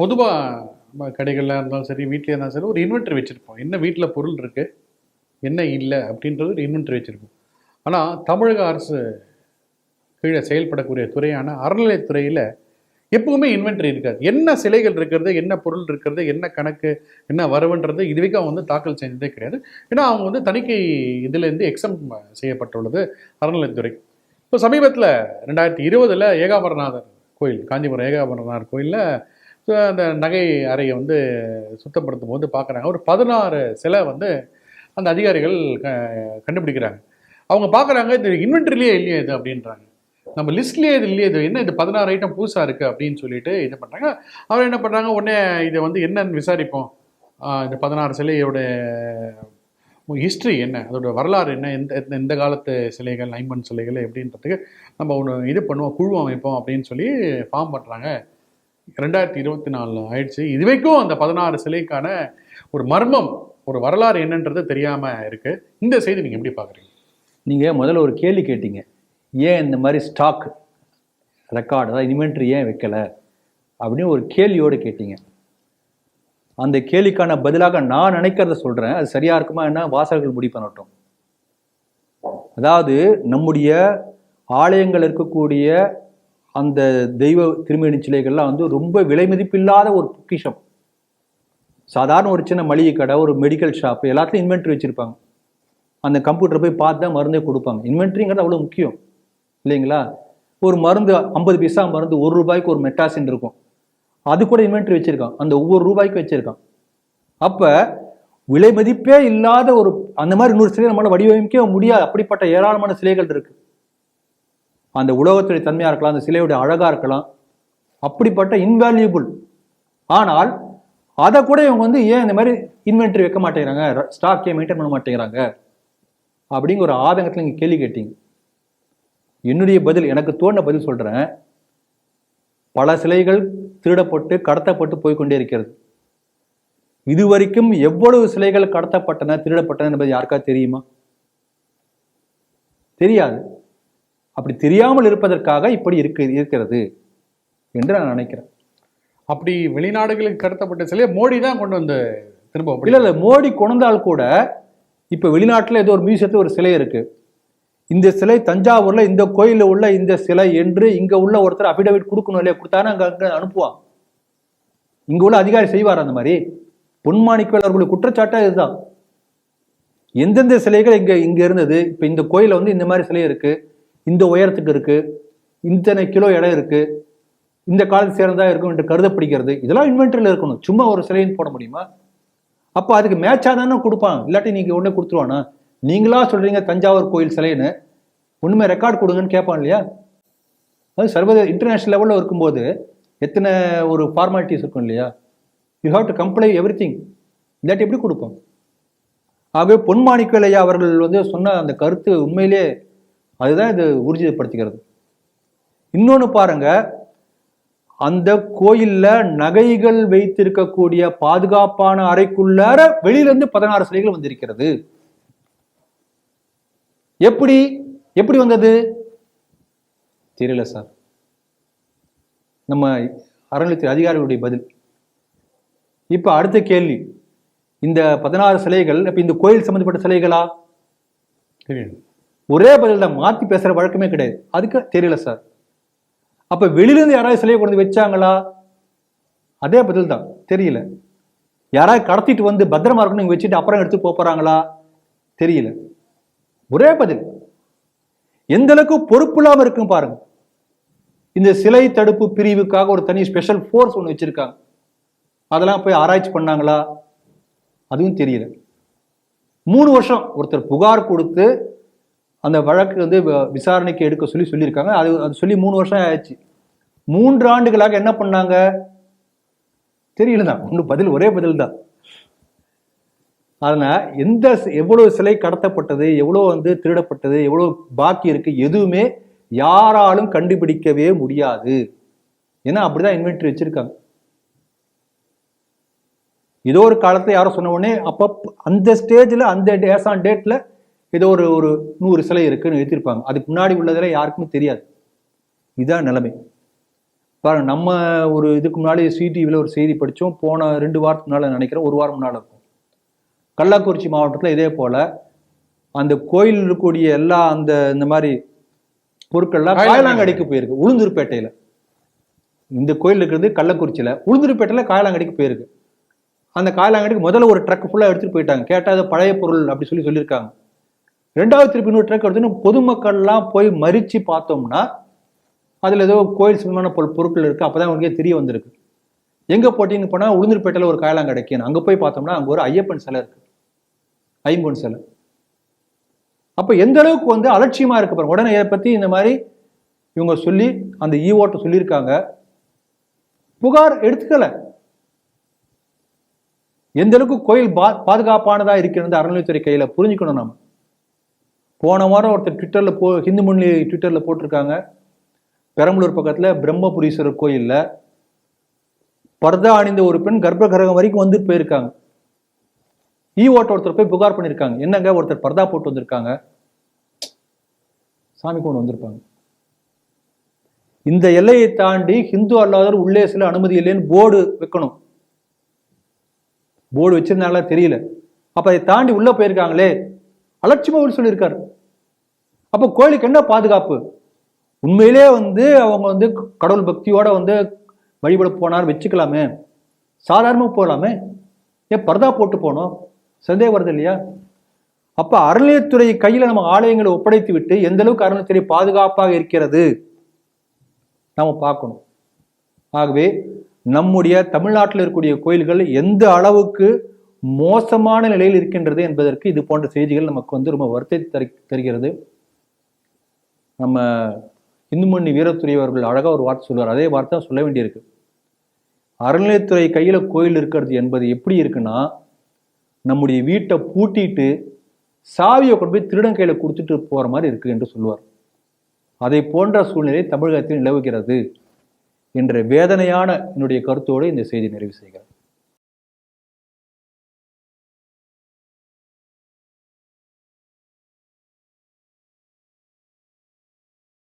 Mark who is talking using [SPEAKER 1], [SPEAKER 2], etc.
[SPEAKER 1] பொதுவாக கடைகளில் இருந்தாலும் சரி வீட்டிலே இருந்தாலும் சரி ஒரு இன்வென்ட்ரி வச்சுருப்போம். என்ன வீட்டில் பொருள் இருக்குது என்ன இல்லை அப்படின்றது ஒரு இன்வென்ட்ரி வச்சுருப்போம். ஆனால் தமிழக அரசு கீழே செயல்படக்கூடிய துறையான அறநிலையத்துறையில் எப்பவுமே இன்வென்ட்ரி இருக்காது. என்ன சிலைகள் இருக்கிறது என்ன பொருள் இருக்கிறது என்ன கணக்கு என்ன வரவுன்றது இது வரைக்கும் அவங்க வந்து தாக்கல் செஞ்சதே கிடையாது. ஏன்னா அவங்க வந்து தணிக்கை இதுலேருந்து எக்ஸம் செய்யப்பட்டுள்ளது அறநிலையத்துறை. இப்போ சமீபத்தில் ரெண்டாயிரத்தி இருபதில் ஏகாபரநாதர் கோயில் காஞ்சிபுரம் ஏகாபரநாதர் கோயிலில் அந்த நகை அறையை வந்து சுத்தப்படுத்தும் போது பார்க்குறாங்க. ஒரு பதினாறு சிலை வந்து அந்த அதிகாரிகள் க கண்டுபிடிக்கிறாங்க. அவங்க பார்க்குறாங்க இது இன்வென்ட்ரிலேயே இல்லையே இது அப்படின்றாங்க. நம்ம லிஸ்ட்லேயே இது இல்லையே இது என்ன இது பதினாறு ஐட்டம் புதுசாக இருக்குது அப்படின்னு சொல்லிட்டு இது பண்ணுறாங்க அவர் என்ன பண்ணுறாங்க உடனே இதை வந்து என்னன்னு விசாரிப்போம். இந்த பதினாறு சிலையோட ஹிஸ்ட்ரி என்ன அதோட வரலாறு என்ன எந்த- எந்த காலத்து சிலைகள் ஐம்பன் சிலைகள் எப்படின்றதுக்கு நம்ம ஒன்று இது பண்ணுவோம் குழு அமைப்போம் அப்படின்னு சொல்லி ஃபார்ம் பண்ணுறாங்க ரெண்டாயிரத்தி இருபத்தி நாலில் ஆயிடுச்சு. இது வரைக்கும் அந்த பதினாறு சிலைக்கான ஒரு மர்மம் ஒரு வரலாறு என்னன்றது தெரியாமல் இருக்குது இந்த செய்தி நீங்கள் எப்படி பார்க்குறீங்க?
[SPEAKER 2] நீங்கள் முதல்ல ஒரு கேள்வி கேட்டீங்க. ஏன் இந்த மாதிரி ஸ்டாக் ரெக்கார்டு அதாவது இன்வென்ட்ரி ஏன் வைக்கல? அப்படின்னு ஒரு கேள்வியோடு கேட்டீங்க. அந்த கேள்விக்கான பதிலாக நான் நினைக்கிறத சொல்கிறேன் அது சரியாக இருக்குமா என்ன? வாசகர்கள் முடிவு பண்ணட்டும். அதாவது நம்முடைய ஆலயங்கள் இருக்கக்கூடிய அந்த தெய்வ திருமணி சிலைகள்லாம் வந்து ரொம்ப விலை மதிப்பில்லாத ஒரு பொக்கிஷம். சாதாரண ஒரு சின்ன மளிகை கடை ஒரு மெடிக்கல் ஷாப் எல்லாத்துலையும் இன்வென்ட்ரி வச்சுருப்பாங்க. அந்த கம்ப்யூட்டர் போய் பார்த்து தான் மருந்தே கொடுப்பாங்க. இன்வென்ட்ரிங்கிறது அவ்வளோ முக்கியம். இல்லைங்களா? ஒரு மருந்து ஐம்பது பைசா மருந்து ஒரு ரூபாய்க்கு ஒரு மெட்டாசின் இருக்கும். அது கூட இன்வென்ட்ரி வச்சுருக்கான். அந்த ஒவ்வொரு ரூபாய்க்கு வச்சுருக்கான். அப்போ விலை மதிப்பே இல்லாத ஒரு அந்த மாதிரி இன்னொரு சிலை நம்மளால் வடிவமைக்கவே முடியாது. அப்படிப்பட்ட ஏராளமான சிலைகள் இருக்குது அந்த உலோகத்துடைய தன்மையாக இருக்கலாம் அந்த சிலையுடைய அழகாக இருக்கலாம். அப்படிப்பட்ட இன்வேல்யூபிள் ஆனால் அதை கூட இவங்க வந்து ஏன் இந்த மாதிரி இன்வென்ட்ரி வைக்க மாட்டேங்கிறாங்க? ஸ்டாக்கே மெயின்டைன் பண்ண மாட்டேங்கிறாங்க? அப்படிங்கிற ஒரு ஆதங்கத்தில் நீங்கள் கேள்வி கேட்டீங்க. என்னுடைய பதில் எனக்கு தோணுன பதில் சொல்கிறேன் பல சிலைகள் திருடப்பட்டு கடத்தப்பட்டு போய்க்கொண்டே இருக்கிறது. இதுவரைக்கும் எவ்வளவு சிலைகள் கடத்தப்பட்டன திருடப்பட்டன என்பது யாருக்கா தெரியுமா? தெரியாது. அப்படி தெரியாமல் இருப்பதற்காக இப்படி இருக்கு இருக்கிறது என்று நான் நினைக்கிறேன்.
[SPEAKER 1] அப்படி வெளிநாடுகளுக்கு கடத்தப்பட்ட சிலையை மோடி தான் கொண்டு வந்து திரும்ப
[SPEAKER 2] இல்ல இல்ல மோடி கொண்டால் கூட இப்ப வெளிநாட்டுல ஏதோ ஒரு மியூசியத்துல ஒரு சிலை இருக்கு. இந்த சிலை தஞ்சாவூர்ல இந்த கோயில்ல உள்ள இந்த சிலை என்று இங்க உள்ள ஒருத்தர் அபிடவிட் கொடுக்கணும் இல்லையா? கொடுத்தாருன்னா அங்க அங்க அனுப்புவான். இங்க உள்ள அதிகாரி செய்வார் அந்த மாதிரி. பொன்மாணிக்கவேல் அவர்களுடைய குற்றச்சாட்டா இதுதான். எந்தெந்த சிலைகள் இங்க இங்க இருந்தது? இப்ப இந்த கோயில்ல வந்து இந்த மாதிரி சிலை இருக்கு. இந்த உயரத்துக்கு இருக்கு இத்தனை கிலோ இடம் இருக்கு இந்த காலத்து சேர்ந்ததா இருக்கும் என்று கருதப்படுகிறது. இதெல்லாம் இன்வென்டரியில் இருக்கணும். சும்மா ஒரு சிலைன்னு போட முடியுமா? அப்போ அதுக்கு மேட்சாக தானே கொடுப்பான். இல்லாட்டி நீங்கள் உடனே கொடுத்துருவானா? நீங்களா சொல்றீங்க தஞ்சாவூர் கோயில் சிலைன்னு. ஒன்றுமே ரெக்கார்ட் கொடுங்கன்னு கேட்பான் இல்லையா? அது சர்வதேச இன்டர்நேஷனல் லெவலில் இருக்கும்போது எத்தனை ஒரு ஃபார்மாலிட்டிஸ் இருக்கும் இல்லையா? You have to comply everything இல்லாட்டி எப்படி கொடுப்போம் ஆகவே பொன்மாணிக்கலையா அவர்கள் வந்து சொன்ன அந்த கருத்து உண்மையிலே அதுதான் இது ஊர்ஜிதப்படுத்துகிறது இன்னொன்று பாருங்க அந்த கோயில்ல நகைகள் வைத்திருக்கக்கூடிய பாதுகாப்பான அறைக்குள்ளார வெளியிலிருந்து பதினாறு சிலைகள் வந்திருக்கிறது. எப்படி? எப்படி வந்தது? தெரியல சார். நம்ம அறநிலையத்துறை அதிகாரிகளுடைய பதில். இப்போ அடுத்த கேள்வி. இந்த பதினாறு சிலைகள் இப்போ இந்த கோயில் சம்பந்தப்பட்ட சிலைகளா?
[SPEAKER 1] தெரியும்
[SPEAKER 2] ஒரே பதில் மாற்றி பேசுகிற வழக்கமே கிடையாது. அதுக்கு தெரியல சார். அப்போ வெளியிலேருந்து யாராவது சிலையை கொண்டு வந்து வச்சாங்களா? அதே பதில் தான் தெரியல. யாராவது கடத்திட்டு வந்து பத்திரமா இருக்கணும் இங்கே வச்சுட்டு அப்புறம் எடுத்து போகிறாங்களா போறாங்களா? தெரியல. ஒரே பதில். எந்த அளவுக்கு பொறுப்பு இல்லாமல் இருக்கும் பாருங்க. இந்த சிலை தடுப்பு பிரிவுக்காக ஒரு தனி ஸ்பெஷல் ஃபோர்ஸ் ஒன்று வச்சிருக்காங்க. அதெல்லாம் போய் ஆராய்ச்சி பண்ணாங்களா? அதுவும் தெரியல. மூணு வருஷம் ஒருத்தர் புகார் கொடுத்து அந்த வழக்கு வந்து விசாரணைக்கு எடுக்க சொல்லி சொல்லியிருக்காங்க. அது அது சொல்லி மூணு வருஷம் ஆயிடுச்சு. மூன்று ஆண்டுகளாக என்ன பண்ணாங்க? தெரியல தான். ஒன்று பதில் ஒரே பதில் தான். அதனால் எந்த எவ்வளோ சிலை கடத்தப்பட்டது எவ்வளோ வந்து திருடப்பட்டது எவ்வளோ பாக்கி இருக்குது எதுவுமே யாராலும் கண்டுபிடிக்கவே முடியாது. ஏன்னா அப்படிதான் இன்வென்ட்ரி வச்சிருக்காங்க. ஏதோ ஒரு காலத்தில் யாரோ சொன்ன உடனே அப்போ அந்த ஸ்டேஜில் அந்த டேஸ் ஆன் டேட்டில் ஏதோ ஒரு ஒரு நூறு சிலை இருக்குன்னு எழுதியிருப்பாங்க அதுக்கு முன்னாடி உள்ளதெல்லாம் யாருக்குமே தெரியாது. இதுதான் நிலைமை. பாருங்க நம்ம ஒரு இதுக்கு முன்னாடி சிடிவியில் ஒரு செய்தி படித்தோம் போன ரெண்டு வாரத்துக்கு முன்னால் நினைக்கிறேன். ஒரு வாரம் முன்னால் இருக்கும். கள்ளக்குறிச்சி மாவட்டத்தில் இதே போல அந்த கோயில் இருக்கக்கூடிய எல்லா அந்த இந்த மாதிரி பொருட்கள்லாம்
[SPEAKER 1] காயலாங்கடை.
[SPEAKER 2] காயலாங்கடைக்கு போயிருக்கு. உளுந்தூர்பேட்டையில. இந்த கோயில் இருக்கிறது கள்ளக்குறிச்சியில. உளுந்தூர்பேட்டையில காயலாங்கடைக்கு போயிருக்கு. அந்த காயலாங்கடைக்கு முதல்ல ஒரு ட்ரக் ஃபுல்லா எடுத்துட்டு போயிட்டாங்க. கேட்டா அது பழைய பொருள் அப்படி சொல்லி சொல்லியிருக்காங்க. ரெண்டாவது திருப்பி இன்னொரு ட்ரக் எடுத்துன்னு பொதுமக்கள்லாம் போய் மறித்து பார்த்தோம்னா அதில் ஏதோ கோயில் சம்பந்தமான பொருள் பொருட்கள் இருக்குது அப்போ தான் அவங்களுக்கே தெரிய வந்திருக்கு. எங்கே போட்டீங்கன்னு போனால் உளுந்தூர்பேட்டையில் ஒரு காயலாங்க கிடைக்கும் அங்கே போய் பார்த்தோம்னா அங்கே ஒரு ஐயப்பன் சிலை இருக்குது ஐம்பொன் சிலை. அப்போ எந்த அளவுக்கு வந்து அலட்சியமாக இருக்கு பாருங்க. உடனே இதை பற்றி இந்த மாதிரி இவங்க சொல்லி அந்த ஈவோட்ட சொல்லியிருக்காங்க. புகார் எடுத்துக்கல. எந்த அளவுக்கு கோயில் பா- பாதுகாப்பானதாக இருக்கிறது அறநிலையத்துறை கையில் புரிஞ்சுக்கணும் நம்ம போன வாரம் ஒருத்தர் ட்விட்டரில் போ ஹிந்து மொழி ட்விட்டரில் போட்டிருக்காங்க. பெரம்பலூர் பக்கத்தில் பிரம்மபுரீஸ்வரர் கோயிலில் பர்தா அணிந்த ஒரு பெண் கர்ப்ப கிரகம் வரைக்கும் வந்து போயிருக்காங்க. ஈ ஓட்ட ஒருத்தர் போய் புகார் பண்ணியிருக்காங்க என்னங்க ஒருத்தர் பர்தா போட்டு வந்திருக்காங்க? சாமி கொண்டு வந்திருப்பாங்க. இந்த எல்லையை தாண்டி ஹிந்து அல்லாதவர் உள்ளே சில அனுமதி இல்லைன்னு போர்டு வைக்கணும். போர்டு வச்சிருந்தாங்களா தெரியல. அப்ப அதை தாண்டி உள்ள போயிருக்காங்களே. அலட்சியமாக ஒரு சொல்லியிருக்காரு. அப்போ கோயிலுக்கு என்ன பாதுகாப்பு? உண்மையிலே வந்து அவங்க வந்து கடவுள் பக்தியோட வந்து வழிபட போனார் வச்சுக்கலாமே. சாதாரணமாக போகலாமே ஏன் பர்தா போட்டு போனோம். சந்தேகம் வருது இல்லையா? அப்போ அறநிலையத்துறை கையில் நம்ம ஆலயங்களை ஒப்படைத்து விட்டு எந்த அளவுக்கு அறநிலையத்துறை பாதுகாப்பாக இருக்கிறது? நாம் பார்க்கணும். ஆகவே நம்முடைய தமிழ்நாட்டில் இருக்கக்கூடிய கோயில்கள் எந்த அளவுக்கு மோசமான நிலையில் இருக்கின்றது என்பதற்கு இது போன்ற செய்திகள் நமக்கு வந்து ரொம்ப வருத்தத்தை தரு தருகிறது. நம்ம இந்துமணி வீரத்துறை அவர்கள் அழகாக ஒரு வார்த்தை சொல்லுவார். அதே வார்த்தை சொல்ல வேண்டியிருக்கு. அறநிலையத்துறை கையில் கோயில் இருக்கிறது என்பது எப்படி இருக்குன்னா நம்முடைய வீட்டை பூட்டிட்டு சாவியை கொண்டு போய் திருடன் கையில் கொடுத்துட்டு போகிற மாதிரி இருக்கு என்று சொல்லுவார். அதை போன்ற சூழ்நிலை தமிழகத்தில் நிலவுகிறது என்ற வேதனையான என்னுடைய கருத்தோடு இந்த செய்தி நிறைவு செய்கிறேன்.